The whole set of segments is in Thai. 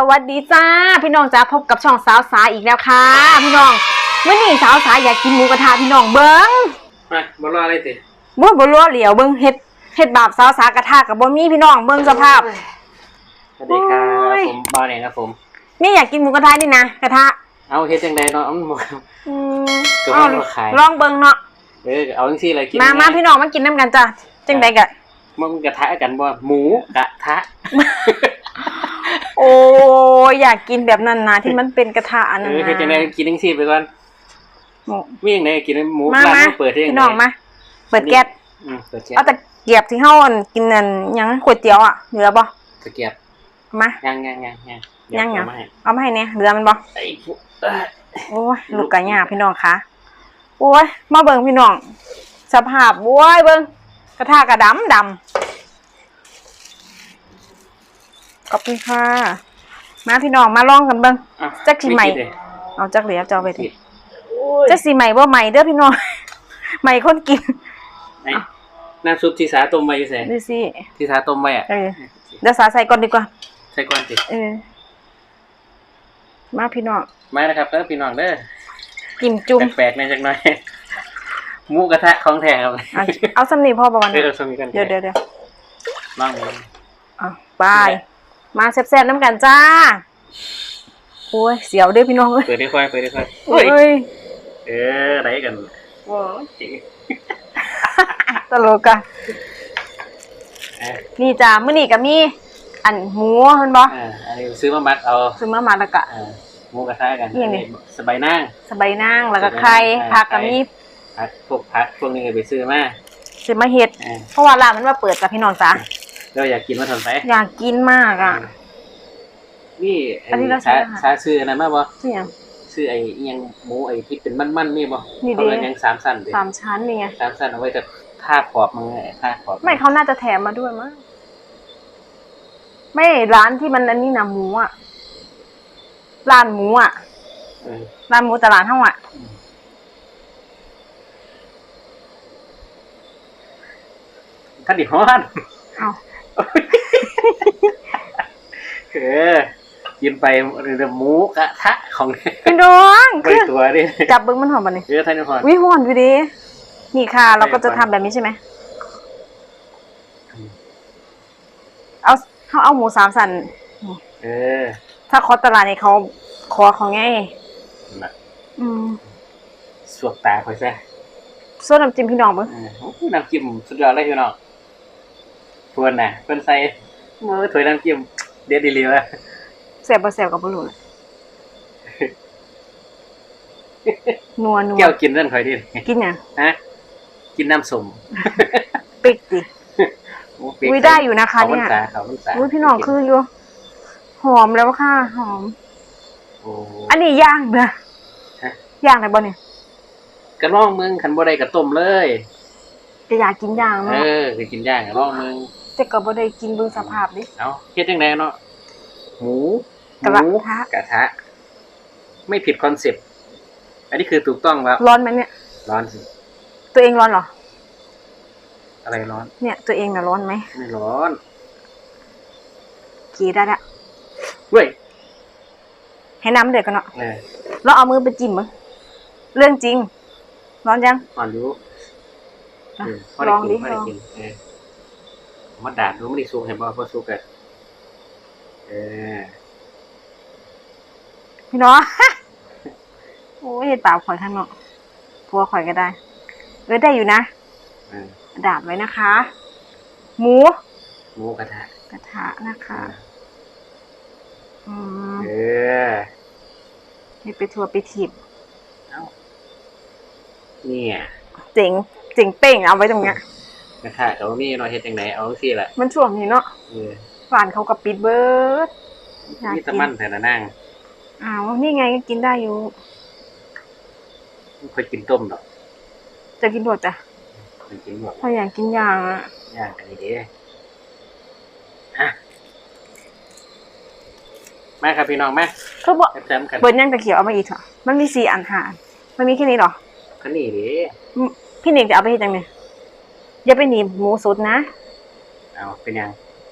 สวัสดีจ้า พี่น้องจ้าพบกับช่องสาวสาอีกแล้วค่ะ พี่น้องเมื่อนี้สาวสาอยากกินหมูกระทะพี่น้องเบิ้งมาบอลอะไรติบ่บ่รัวเหลียวเบิ้งเฮ็ดเฮ็ดบาปสาวสากระทะกับบ่มีพี่น้องเบิ้งสภาพ สวัสดีครับโอ้ย ผมบาวเนี่ยครับผม นี่อยากกินหมูกระทะนี่นะกระทะเอาเฮ็ดจังไดเนาะเอาหมด อืมเกือบเอาไม่มาขาย ลองเบิ้งเนาะเออเอาจังซี่เลยกินมามาพี่น้องมากินน้ำกันจ้ะจังใดกะ มันกระทะกันบ่หมูกระทะ โอ้ยอยากกินแบบนั้นนะที่มันเป็นกระทะอันเอนั้นอนะเฮ็ดจังไดกินจังซี่ไปก่อนหมูมีจังไดกินหมูมาร้านมามันเปิดที่จังพี่ไดน้องมาเปิดแก๊สอืมเปิดแก๊สเอาตะเกียบที่เฮาอั่นกินนั่นหยังก๋วยเตี๋ยวอะเหลือบ่ตะเกียบเอามายังยังยังยังเดี๋วยังยังเอามาให้เอามาให้เนี่ยเหลือมันบ่ไอ้พวกเอ้ยโอ้ยลูกกะหยาพี่น้องคะโอ้ยมาเบิ่งพี่น้อง สภาพโว้ยเบิ่ง กระทะกระดำดำขอบคุณค่ะ มาพี่น้องมาลองกันเบิ่งอะจักสิใหม่คิดเลยเอาจักเหลียวจอาไปทีโอ้ยจักสิใหม่บ่ใหม่เด้อพี่น้องใหม่คนกินไอ้น้ำซุปที่สาต้มไว้อยู่ไสดูสิที่สาต้มไว้อะเออเดี๋ยวสาใส่ก่อนดีกว่า ใส่ก่อนสิเออมาพี่น้องมานะครับเด้อพี่น้องเด้อกินจุ่มแปลกๆหน่อยจักหน่อย หมูกระทะของแท้ครับเอาเอาสำนีพ่อประวันเดี๋ยวเราสมีกันเดี๋ยวเดี๋ยวเดี๋ยวลองดูเอาบาย มาแซ่บๆน้ำกันจ้า โอ้ย เสียวเด้อพี่น้องเอ้ยเปิดได้ค่อยเปิดได้ค่อยเอ้ย เออไรกันว้าจริงตลกอะอะนี่จ้ามื้อนี้ก็มี อันหมูเห็นบ่อ่าอันนี้ซื้อมามัดเอา ซื้อมามาแล้วก็อ่าหมูกระทะกันนี่นี่สบายนั่งสบายนางแล้วก็ไข่อ่าผักก็ไข่มี พักพวกพักพวกนี้ก็ไปซื้อมาซื้อมาเฮ็ด อ่าเพราะว่าร้านมันว่าเปิดจ้ะพี่น้องจ้าเราอยากกินมาทำไปอยากกินมากอะ นี่อันนี้เราซื้ชาออาหารชาซื้ออันนั้นมาบ่ชื่อหยังซื้อไอ้อิหยังหมูไอ้ที่เป็นมันๆนี่บ่นี่ดิ เขาเรียกหยังสามสั้นดิสามชั้นนี่ไงสามสั้นเอาไว้จะท่าขอบมันไงท่าขอบไม่เขาน่าจะแถมมาด้วยมั้งไม่ร้านที่มันอันนี้นะหมูอะร้านหมูอะเออร้านหมูแต่ร้านเท่าอะ ท่านดิฮอนเอาเออกินไปเรือหมูกระทะของพี่น้องไปคือตัวดิจับเบิ้งมันหอมป่ะนี่เออท่านดิฮอนวิหอนอยู่ดีนี่ค่ะ เราก็จะทำแบบนี้ใช่ไหมเอาเขาเอาหมูสามสันเออ ถ้าคอสตลาดนี่เขาคอเขาไงน่ะอืมสวกตาคอยซะส้มน้ำจิ้มพี่น้องเบิ้งเออโอ้โหน้ำจิ้มสุดยอดเลยพี่น้อง เพื่อนน่ะเพื่อนใส่มือถ้วยน้ำจิ้มเด็ดดีเลยว่ะแสบบ่แสบกับบลูเลยนัวนัวแก้วกินนั่นคอยดิกินหยังฮะกินน้ำส้มปิกดิโเปีกอุ้ยได้อยู่นะคะเขาพรเนี่รยษาเขาพรรษาอุ้ยพี่น้องคืออยู่ หอมแล้วค่ะ หอมโอ้อันนี้ย่างเด้อฮะย่างได้บ่เนี่ยกระล่องมึงขันบ่ได้กระต้มเลย จะอยากกินย่างเอเนาะอคือกินย่างกระล่องมึง แต่ก็บ่ได้กินเบิ่งสภาพดิเอาเฮ็ดจังไดเนาะหมูหกระมูทะกระทะ ไม่ผิดคอนเซ็ปต์อันนี้คือถูกต้องแล้วร้อนไหมเนี่ย ร้อนสิตัวเองร้อนเหรอ อะไรร้อน เนี่ย ตัวเองน่ะร้อนไหมไม่ร้อนกีได้ละเว้ยให้น้ำเดือดกันเนาะเออแล้วเอามือไปจิ้มมั้งเรื่องจริง ร้อนยังอ่อนอยู่อะเออพอลได้องกินดิพอได้ลอง กินเออ มาดาดดูไม่ได้ซุกเห็นบ่พอซุกอะเออพี่น้อง โอ้ยเห็ดปากข่อยข้างนอกพัวข่อยก็ได้ เออได้อยู่นะเออดาบไว้นะคะ หมูหมูกระทะกระทะนะคะ อืมเออให้ไปทัวร์ไปถีบเนี่ย เจ๋งเจ๋งเป้งเอาไว้ตรงเนี้ยก ระทะเขามีเนาะเฮ็ดจังไดเอาสิล่ะมันช่วงนี้เนาะเออหวานเขากับปิดเบิร์ดอยากกินมีแตะมันแต่ละนั่งอ้าวนี่ไงก็กินได้อยู่ ไม่ค่อยกินต้มดอกจะกินบดจ้ะไม่กินหมดถ้าอยากกินอย่างอะย่างกันดีเด้ฮะมาครับพี่น้องมาเขาบอกแซมๆกันเบิร์ดยังตะเขียวเอามาอีกเถอะมันมีสี่อันหารมันมีแค่นี้เหรอคันนี้ดิอืมพี่เนกจะเอาไปเฮ็ดจังเนี่ย อย่าไปหนีบหมูสุดนะ เอาเป็นยัง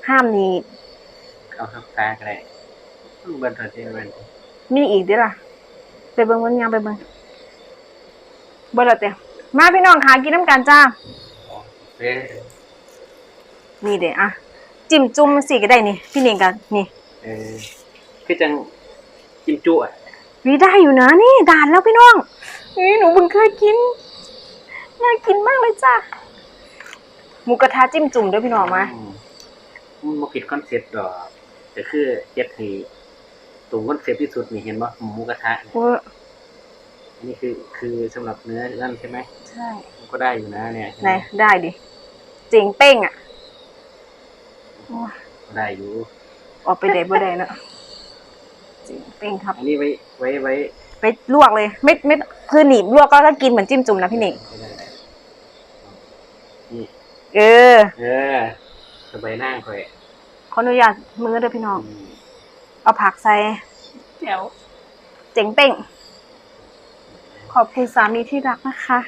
ห้ามหนีบเอาข้าวตาก็ได้เบิ่นเถอะที่เบิ่นมีอีกเด้อล่ะ ไปเบิ่งวันยังไปเบิ่งเบิ่งและเต้มาพี่น้องค่ะกินน้ำกันจ้าเด้อนี่เด้อะจิ้มจุ่มสิก็ได้นี่ พี่เน่งกันนี่เออคือจังกินจุอะวิได้อยู่นะนี่ด่านแล้วพี่น้องเฮ้ยหนูเพิ่งเคยกินน่ากินมากเลยจ้า หมูกระทะจิ้มจุ่มด้วยพี่น้องมาอืมันบ่ผิดคอนเซ็ปต์ดอกแต่คือเฮ็ดให้ตรงคอนเซ็ปต์ที่สุดนี่เห็นบ่หมูกระทะเนี่ยเวอร์อันนี้คือคือสำหรับเนื้อนั่นใช่ไหมใช่ มันก็ได้อยู่นะเนี่ยไหนได้ดิ เจ๋งเป้งอะโอ้ยก็ได้อยู่ ออกไปได้บ่ได้เนอะเจ๋งเป้งครับ อันนี้ไว้ไว้ไว้ไปลวกเลย ไม่ไม่คือหนีบลวกก็ก็กินเหมือนจิ้มจุ่มนะพี่เน่งนี่ เออ เออสบายนั่งค่อยขออนุญาตมือเด้อพี่น้องอืมเอาผักใส่แจ๋วเจ๋งเป้งขอบคุณสามีที่รักนะคะ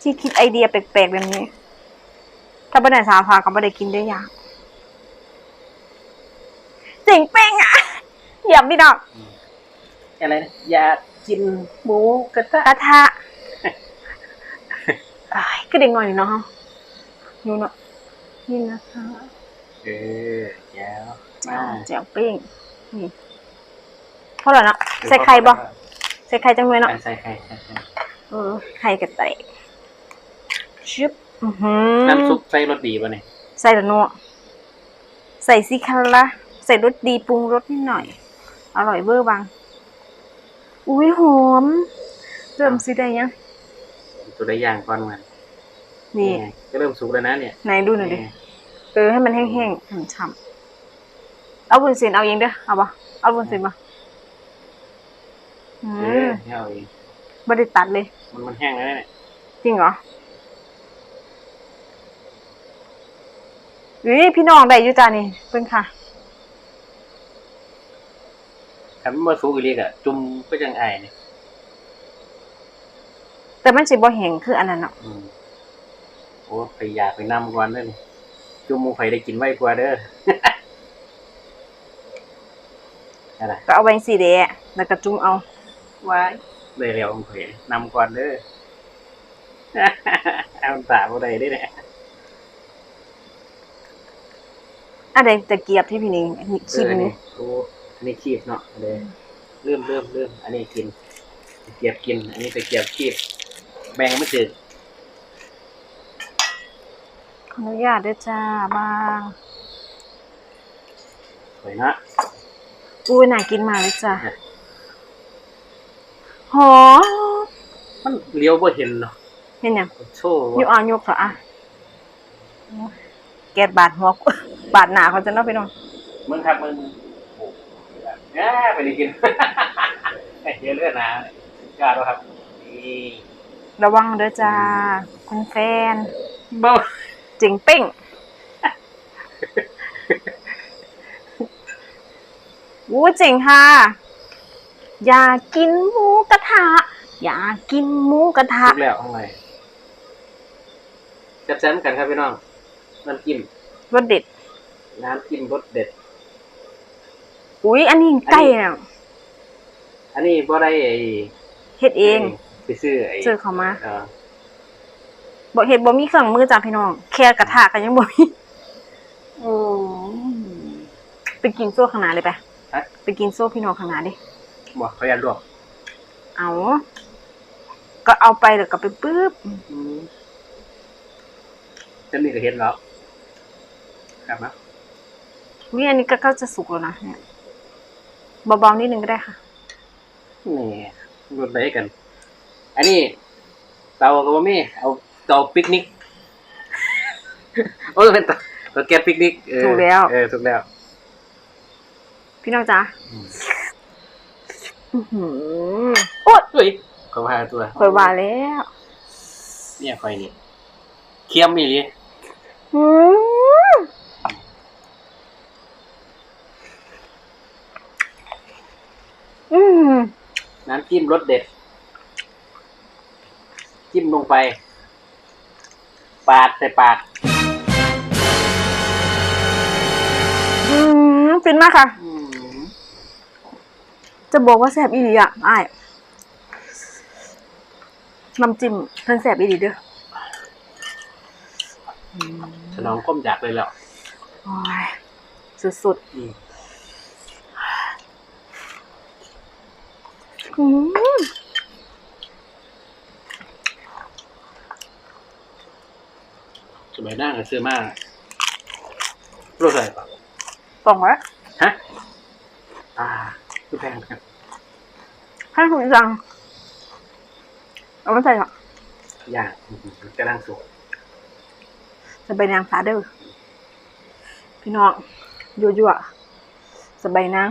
ที่คิดไอเดียแปลกๆแบบนี้ ถ้าบ่ได้สาพาก็บ่ได้กินได้อยางเจ๋งเป้งอะเหยียบพี่น้อง อะไรนะอยากกินหมูกระทะกระทะ อ้ายก็เด็กหน่อยเนาะ นูเนาะนี่นะคะเออแจ๋วจ้าแจ่วเป้งนี่เพราะอะไรเนาะใส่ไข่บ่ใส่ไข่จังเลยเนาะใส่ไข่ใส่ไข่เออไข่กระเตะชึบอือหือน้ำซุปใส่รสดีป่ะเนี่ยใส่ละนัวใส่ซิคาระใส่รสดีปรุงรสนิดหน่อย อร่อยเวอร์บังอุ้ยหอมเริ่มสิได้ยังตัวได้ย่างก่อนมัน นี่ไงก็เริ่มสุกแล้วนะเนี่ยไหนดูหน่อยดิเออให้มันแห้งๆฉ่ำๆเอาบุญเส้นเอาเองเด้อเอาปะเอาบุญเส้นปะอืเอมอเนี่ยเอาเองไม่ได้ตัดเลย มันมันแห้งแล้วเนี่ยจริงเหรออุ้ยพี่น้องได้อยู่จ้านี่เพิ่นค่ะถ้ามันมาสุกอีกเรียกอะจุ่มก็จังไอเนี่ยแต่มันสิบ่แห้งคืออันนั้นเนาะอืม โอ้ไปอยากไปนำก่อนเด้อนี่จุ่มหมูไฟได้กินไว้กว่าเด้ออะไรก็เอาไว้สีแดงแล้วก็จุ่มเอา ไว้เลยเร็วหมูไฟนำก่อนเด้อเอาตาบ่ได้เด้อเนี่ยอะไรตะเกียบที่พี่นิงคิดเออนี่นี่โอ้อันนี้คีบเนาะเด้อเริ่มเริ่มเริ่มอันนี้กินตะเกียบกิน อันนี้ตะเกียบคีบแบ่งไม่ถึงข ออนุญาตด้วยจ้าบ้างสวยนะอุ้ยน่ากินมากเลยจ้าหอมมันเลี้ยวบ่เห็นเนาะเห็นยังโชว์ยกว่าเอายกเถอะอะแกดบาดหัวบาดหนาเขาจะเนาะพี่น้องมึงครับมึงโอ้แย่ไปได้กินเยอะเลือดนะกล้าด้วยครับนี่ระวังเด้อจ้าคุณแฟนบ่ จิงเป้ง วู้จ๋งค่ะ อยากกินหมูกระทะ อยากกินหมูกระทะ ทุกแล้วข้างจับแซมกันครับพี่น้อง น้ำจิ้ม รสเด็ด น้ำจิ้มรสเด็ด อุ้ยอันนี้ไก่เนี่ยอันนี้บ่ได้ไอ้เฮ็ดเอง ไปซื้อไอ้ซื้อเขามา เออ บ่เฮ็ดบ่มีเครื่องมือจ้าพี่น้อง แค่กระทะก็ยังบ่มีอืมไปกินโซ่ข้างหน้าเลยไปฮะ ไปกินโซ่พี่น้องข้างหน้าดิ บอกเขาอยากลวกเอา ก็เอาไปแล้วก็ไปปึ๊บอืมจะมีก็เห็นแล้วครับนะวิอันนี้ก็ก็จะสุกแล้วนะเนี่ยเบาๆนิดนึงก็ได้ค่ะ นี่รสอะไรกัน อันนี้เตาก็บ่มีเอา เตาปิกนิกโอ้ยเป็นเตาเตาแก๊สปิกนิกเออถูกแล้ว เออถูกแล้ว พี่น้องจ้าอืมอื้อหือโอ๊ยเฮ้ยก็ว่าตัวคอยว่าแล้ว เนี่ยคอยนี่เคี่ยมอีหลีอืมอืมน้ำจิ้มรสเด็ด จิ้มลงไป ปาดใส่ปากอืมฟินมากค่ะ อืมจะบอกว่าแซ่บอีหลีอะอ้ายน้ำจิ้มเพิ่นแซ่บอีหลีเด้ออืมสนองก้มอยากเลยแหล้วโอ้ยสุดอืมๆอืม สมัยหน้าก็ซื้อมากรสอะไรปะกล่องไว้ฮะ อ่าคือแพงครับให้คุณจัง เอามาใส่ค่ะย่างอืมกำลังสุกสบายนางสาเด้อพี่น้องยั่วๆสบายนาง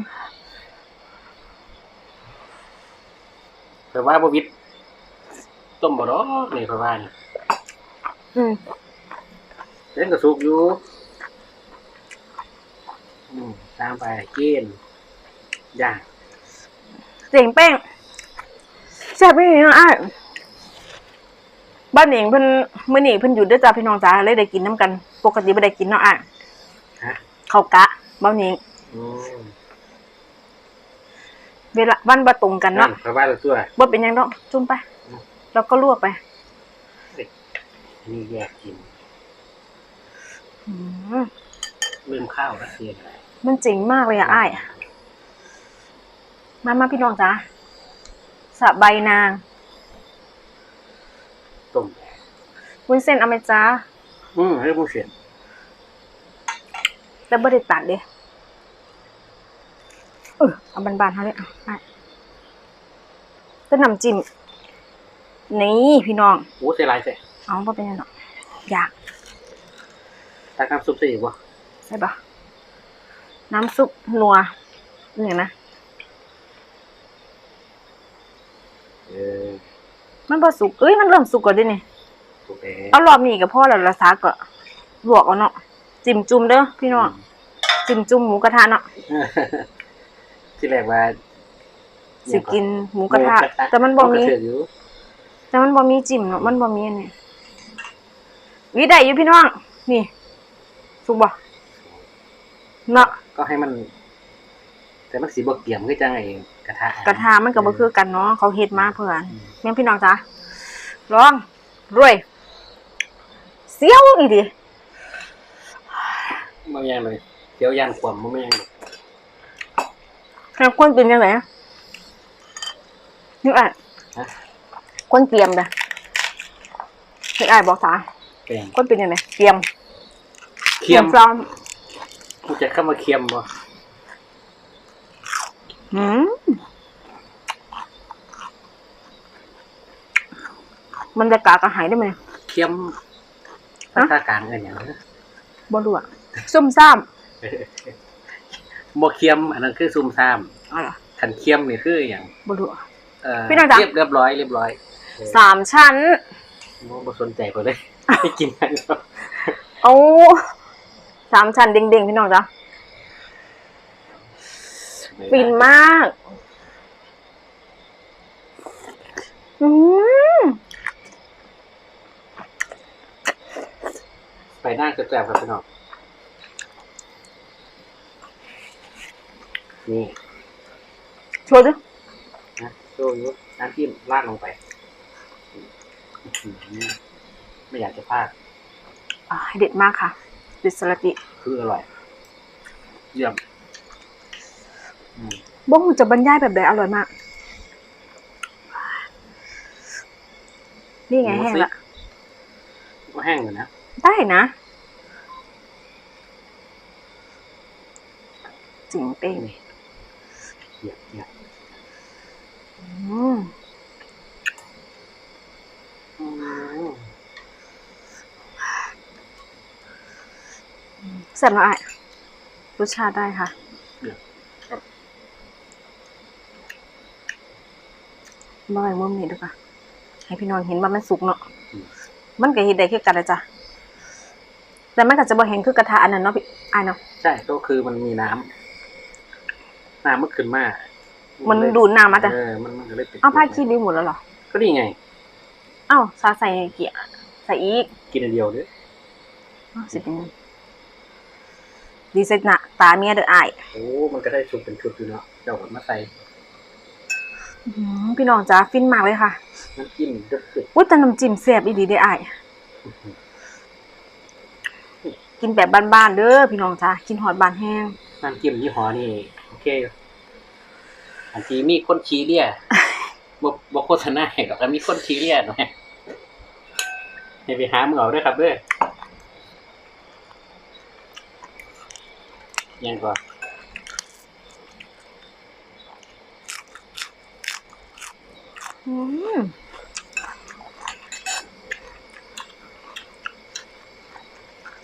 แปลว่าบวิดต้มบ่ดอกนี่แปลว่านี่อืม เล่นกับสุกอยู่อืมตามไปเกณฑ์ย่างเสียงแป้งแซ่บอีหลีเนาะอ้ายบ้านเองเพิ่นมื้อนี้เพิ่นหยุดเด้อจ้าพี่น้องจ้าเลยได้กินน้ำกัน ปกติบ่ได้กินเนาะอ้ายฮะข้าวกะบ้านนี้อืมเวลาวันบ่ตรงกันนั่นเนาะแปลว่าเราตัวบ่เป็นหยังดอกจุ่มไปอืมแล้วก็ลวกไปอันนี่แยกกินอืม ลืมข้าวนะเสียอะไรมันเจ๋งมากเลยอะอ้ายมามาพี่น้องจ้าสะใบายนางต้มวุ้นเส้นเอาไหมจ้าอืมให้ผู้เสียนแล้วบ่ได้ตัดเด้เออเอาบานๆเฮาเลยเอาอ้ายต้นน้ำจิ้มนี่พี่น้องโอ้เสียหลายเสียเอาบ่เป็นหยังดอกอยาก ตักน้ำซุปใส่อีกวะใช่ปะน้ำซุปนัวเนี่ยนะเออมันพอสุกเอ้ยมันเริ่มสุกก่อนด้วยนี่สุกแล้วเอารอบนี้กับพ่อแล้วละซาก็ลวกเอาเนาะจิ้มจุ่มเด้อพี่น้องจิ้มจุ่มหมูกระทะเนาะที่แรกว่าสิกินหมูกระทะ แต่มันบ่มีกระเทือกอยู่แต่มันบ่มีจิ้มเนาะมันบ่มีอันนี้วิได้อยู่พี่น้องนี่ สุกบ่เนาะก็ให้มัน แต่มันสีบกเกี่ยมคือจังไงกระทะกระทะมันก็บ่คือกันเนาะเขาเฮ็ดมาเพื่อนอืมแม่นพี่น้องจ้ะลองรวยเสียวอีดิมันยังเลยเดี๋ยวยันขวมมันไม่ยังเลยแค่คนเป็นยังไงนึกอะฮะคนเตรียมนะนึกอะบอกสาเป็นคนเป็นยังไงเตรียม เคียมซ้อมกูจะเข้ามาเคียมบ่หืมมันจะกากระหายได้ไหมเคียมฮะภาษากลางเอิ้นหยังนะบ่รู้อะซุ่มซ่ามบ่เคียมอันนั้นคือซุ่มซ่ามอ๋อเหรอคันเคียมนี่คืออย่างบ่รู้อะเอ่อพี่น้องจ๊ะเรียบเรียบร้อยเรียบร้อยเออสามชั้นบ่บ่สนใจเขาเลยไม่กินกันหรอกเอา สามชั้นเด้งๆพี่น้องจ้ะฟินมาก อืมไปหน้าแซ่บๆครับพี่น้อง นี่โชว์ดินะโชว์ยุน้ำจิ้มราดลงไปอื้อหือไม่อยากจะพลาดอ่าเด็ดมากค่ะ เด็ดสลัดติคืออร่อย เยี่ยมอืมบ้งจะบรรยายแบบใดอร่อยมาก นี่ไงแห้งละก็แห้งอยู่นะได้นะจริงเป้งนี่เยี่ยมเยี่ยมอืม อืม แซ่บแล้วอะรสชาติได้ค่ะมาไว้มุมนี้ดูค่ะ ให้พี่น้องเห็นว่ามันสุกเนาะ มันก็เห็นได้คือกันนะจ๊ะแต่มันก็จะบ่เห็นคือกระทะอันนั้นเนาะพี่อายเนาะ ใช่ ก็คือมันมีน้ำน้ำมันขึ้นมามัมันดูดน้ำมาจ้ะเออ มันมันก็เลยเป็นเอาผ้าคีริ้วหมดแล้วเหรอ ก็นี่ไง เอ้าซาใส่เกียร์ใส่อีก กินอันเดียวเด้ออ้าวสิเป็น ดีเซ็ตนะตาเมียเด้ออายโอ้ มันก็ได้ชุดเป็นชุดอยู่เนาะเจ้าก็มาใส่อื้อหือพี่น้องจ้าฟินมากเลยค่ะน้ำจิ้มก็คืออุ้ยแต่น้ำจิ้มแซ่บอีดีได้อายกินแบบบ้านๆเด้อพี่น้องจ้ากินหอดบานแห้ง น้ำจิ้มยี่ห้อนี่โอเคอยู่อันที่มีคนชี้เลี่ยบ่บ่โฆษณาให้หรอกแต่มีคนชี้เลี่ยหน่อยให้ไปหามึงเอาด้วยครับเด้อ ยังก่อนอืม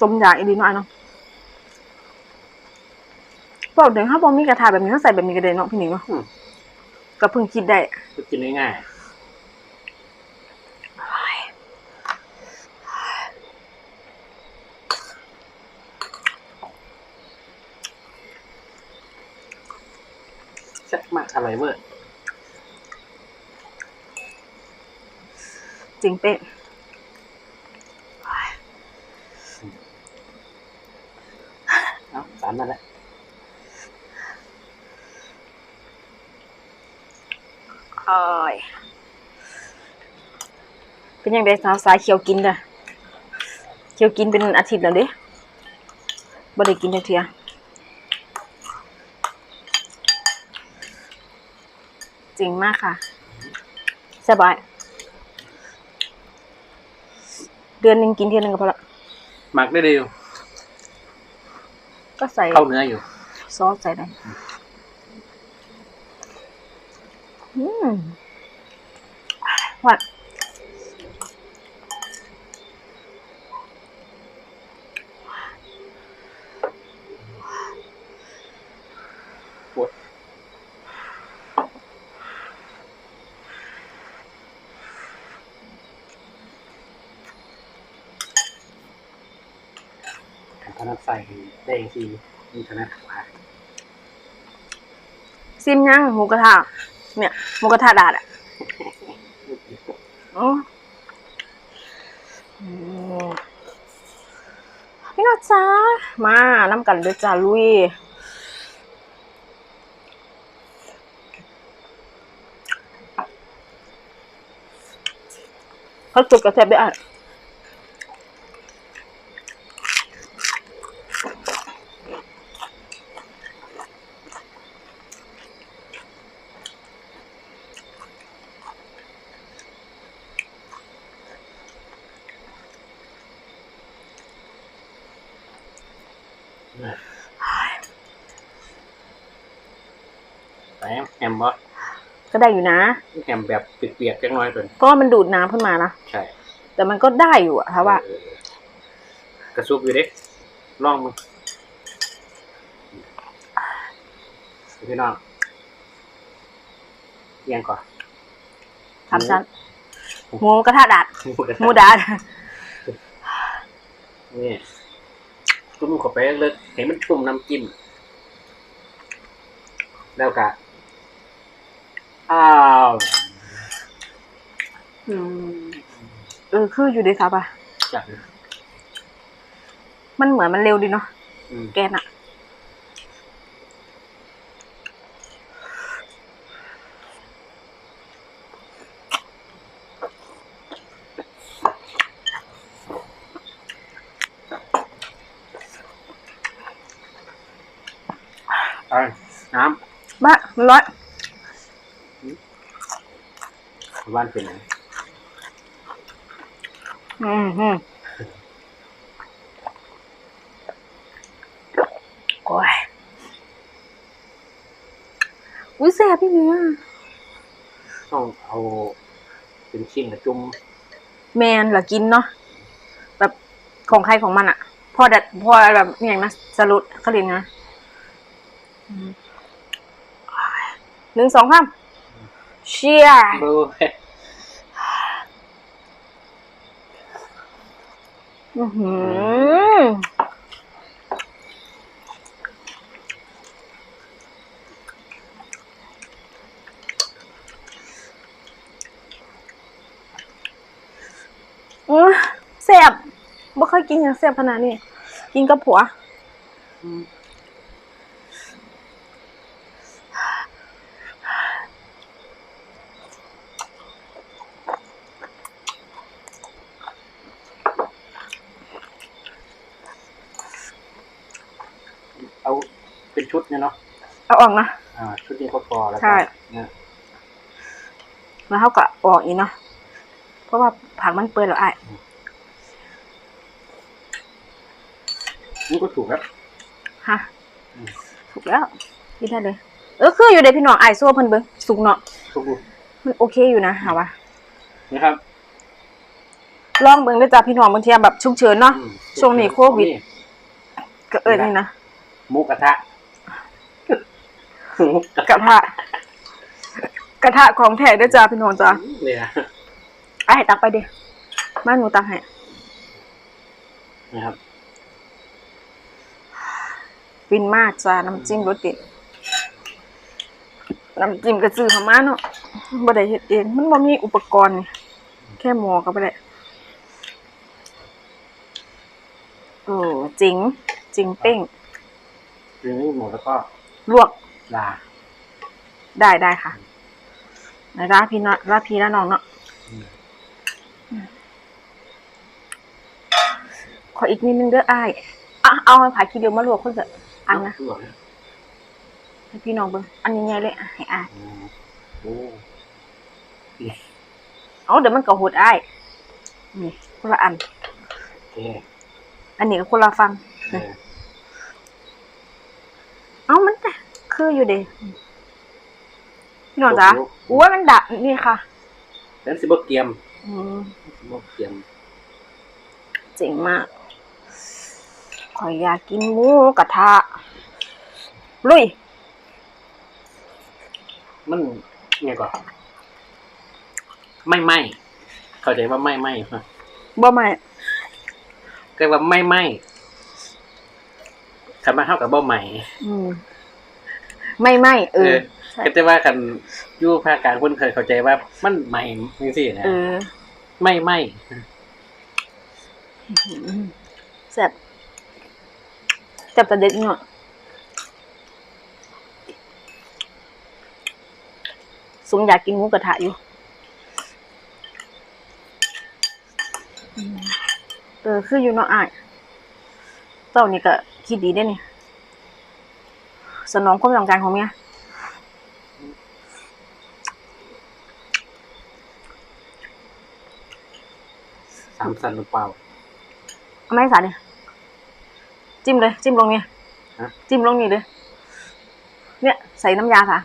สมอยากอีดีเนาะอ้ายเนาะบอกเดี๋ยวถ้าบอมีกระทะแบบนี้เขาใส่แบบนี้ก็ได้เนาะพี่หนิงเนาะอืมก็เพิ่งคิดได้ก็กินง่ายๆ แซ่บมากอร่อยเวอร์จริงเป๊ะเอ้าสามนั่นแหละออยเป็นยังไงสาวสายเขียวกินเด้อเขียวกินเป็นอาทิตย์แล้วเด้บ่ได้กินจักเทีย ริงมากค่ะ สบาย เดือนหนึ่งกินเทียหนึงก็พอละหมักได้เร็วก็ใส่เข้าเนื้ออยู่ ซอสใส่ได้อืมหวาน ปวดถนัดใส่ ได้เองทีมีถนัดขวาซิมยังหมูกระทะเนี่ยหมูกระทะดาดอะอ๋อพี่นัดจ้ามาน้ำกันเด้อจ้าลุยเขาจุดกระเทียมไปอะ ได้อยู่นะ แฮมแบบเปียกๆจังน้อยเป็นก็มันดูดน้ำขึ้นมานะ ใช่แต่มันก็ได้อยู่อะถ้าว่า เออกระซุบอยู่เด้ลองมึงพี่น้องเอียงก่อนสามชั้นหมูกระทะดาดหมูกระทะหมูดาดนี่จุ่มเข้าไปลึกๆให้มันจุ่มน้ำจิ้ม แล้วก็ อ้าวอืมเออคืออยู่ดีครับอะ จับมันเหมือนมันเร็วดีเนาะอืม แกนอะ เอาน้ บ้ามันร้อยำบ้านเป็นไงอืมอืมโอ้ยอุ้ยแซ่บพี่เนื้อต้องเอาเป็นชิ้นกับจุ่มแมนเหรอกินเนาะแบบของใครของมันอะพอดัดพอแบบอย่างนะสรุปเขาเรียกไงนะอืมหนึ่งสองสามเชียร์ อือหืออื้อแซ่บบ่เคยกินอย่างเสียบขนาดนี้ กินกับผัว อ เอา เป็นชุดเนี่ยเนาะเอาออกนะอ่า ชุดนี้ก็พอแล้วก็ใช่เนี่ยแล้วเขาก็ออกอีกเนาะเพราะว่าผักมันเปื่อยแล้วไอ้ายนี่ก็ถูกแล้วฮะอืมถูกแล้วกินได้เลย เออคืออยู่เด้พี่น้องไอ้ายซัวเพิ่นเบิ่งสุกเนาะถูกมันโอเคอยู่นะหาว่านะครับลองเบิ่งเด้อจ้าพี่น้องบางทีแบบฉุกเฉินเนาะอืมช่วงนี้โควิดก็เอิ้นนี่นะหมูกระทะหมู กระกระทะ กระทะของแท้เด้อจ้าพี่น้องจ้าเนี่ยไอ้ายตักไปดิมาหนูตักให้นะครับฟินมากจ้าน้ำจิ้มรสเด็ดน้ำจิ้มก็ซื้อเข้ามาเนาะบ่ได้เฮ็ดเองมันบ่มีอุปกรณ์นี่แค่หม้อก็บ่ได้โอ้จริงจริงเป้งทีนี้หมูแล้วก็ลวก ลาได้ได้ค่ะในร้านพี่เนาะร้านพี่ร้านน้องเนาะอืมขออีกนิดนึงเด้ออ้ายอะเอาผักขี้เดียวมาลวกคนเถอะอันนะลวกนะให้พี่น้องเบิ่งอันใหญ่ๆเลยอะให้อ้ายอืมโอ้เอาเดี๋ยวมันก็หดอ้ายนี่คนละอันโอเคอันนี้ก็คนละฟังเออเอ้ามันแต่ คืออยู่เด้พี่น้องจ๊ะอุ้ยมันดับนี่ค่ะแล้วสิบเกียมอืมสิบเกียมเจ๋งมากขอยอยากกินหมูกระทะลุย มันไงก่อนไม่ไหมเข้าใจว่าไม่ไหมฮะบ่ใหม่ก็ว่าไม่ไหมคำว่าเท่ากับบ่ใหม่ อืม ไม่ไม่เออใช่ก็จะว่ากันอยู่ภาคกลางคนเคยเข้าใจว่า มันใหม่จริงๆนะเออไม่ไหมอืมแซ่บแซ่บแต่เด็ดเนาะสมอยากกินหมูกระทะอยู่อืมเออคืออยู่เนาะอ้ายเจ้านี่ก็คิดดีได้เนี่ย สนองความต้องการของเมียสามสันหรือเปล่าเอาไหม่สาเนี่ยจิ้มเลย จิ้มลงเนี่ยฮะจิ้มลงนี่เลยเนี่ย ใส่น้ำยาค่ะ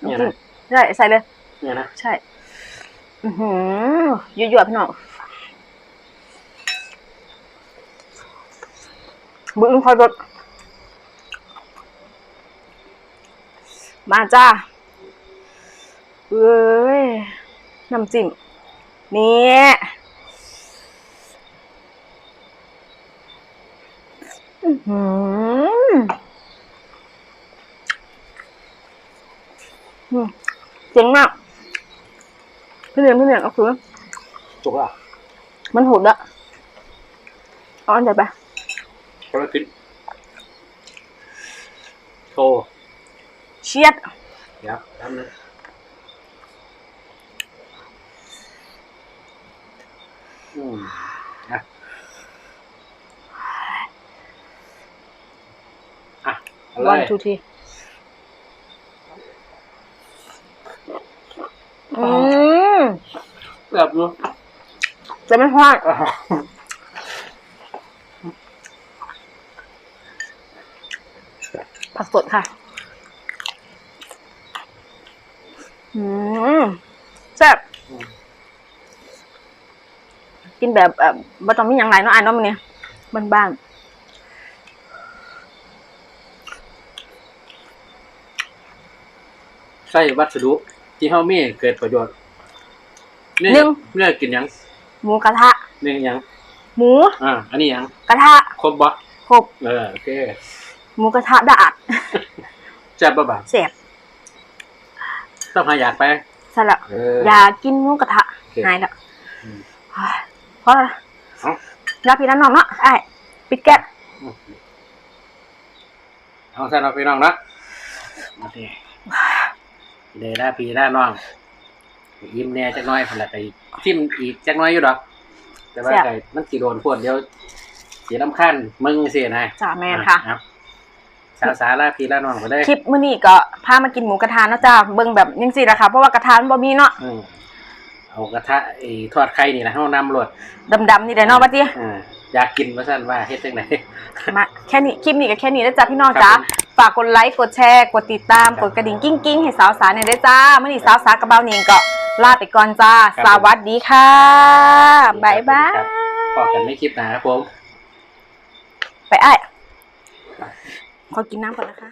เนี่ยน้ำจิ้มนะใช่ใส่เลยเนี่ยนะใช่ อือหือยั่วๆพี่น้องบึ้งคอยรถ มาจ้าเอ้ย น้ำจิ้ม นี่อื้อหืออืมเจ๋งมาก พี่เรียนพี่เรียนก็คือถูกอะ มันหุดอะเอาอันใหญ่ไปคนละคลิปโชว์ เชียดเดี๋ยวแป๊บนึงอืมอะอะเอาเลวันยทูทีอืมแบบนู้นจะไม่พลาดผักสดค่ะ อืมแซ่บกินแบบแบบบะต้องมีอย่างไรเนาะอ่านเนาะมันเนี่ยบ้านใส่วัสดุที่เฮามีเกิดประโยชน์เนื้อเนื้อกินหยังๆหมูกระทะเนื้อหยังหมูอ่าอันนี้หยังกระทะครบบ่ครบเออโอเคหมูกระทะดาดแซ่บบ่บาดแซ่บ ต้องหาอยากไป ใช่แล้วเออ อยากกินหมูกระทะโอเคหายแล้วอืมเฮ้ยพอแล้วเอ้ารับพี่น้องเนาะไอ้ายปิดแก๊สเอาซะเนาะพี่น้องเนาะโอเคเดยวได้พี่ได้น้องยิ้มแหน่จักหน้อยพุ่นละไปทิมอีกจักหน้อยอยู่ดอก แต่ว่าไก่มันสิโดนพวดเดี๋ยวสิรำคาญมึงสินะจ่าแมนค่ะ อ่ สาวสาลาพี่ลาน้องไปเลยคลิปมื้อนี้ก็พามากินหมูกระทะเนาะจ้าเบิ่งแบบยังสิล่ะค่ะเพราะว่ากระทะมันบ่มีเนาะอืมเอากระทะไอ้ทอดไข่นี่นะเฮานำรวดดำๆนี่แหละเนาะว่าติอ่าอยากกินว่าซั่นว่าเฮ็ดจังไดมาแค่นี้คลิปนี้ก็แค่นี้แล้วจ้าพี่น้องครับจ้าผมฝากกดไลค์กดแชร์กดติดตามครับกดกระดิ่งกิ้งกิ้งๆให้สาวสาเนี่ยด้วยจ้ามื้อนี้สาวสากับเบาเนียงก็ลาไปก่อนจ้าครับสวัสดีค่ะบ๊ายบายครับพอกันไม่คลิปหนะครับผม ไปไอ้าย ขอกินน้ำก่อนนะคะ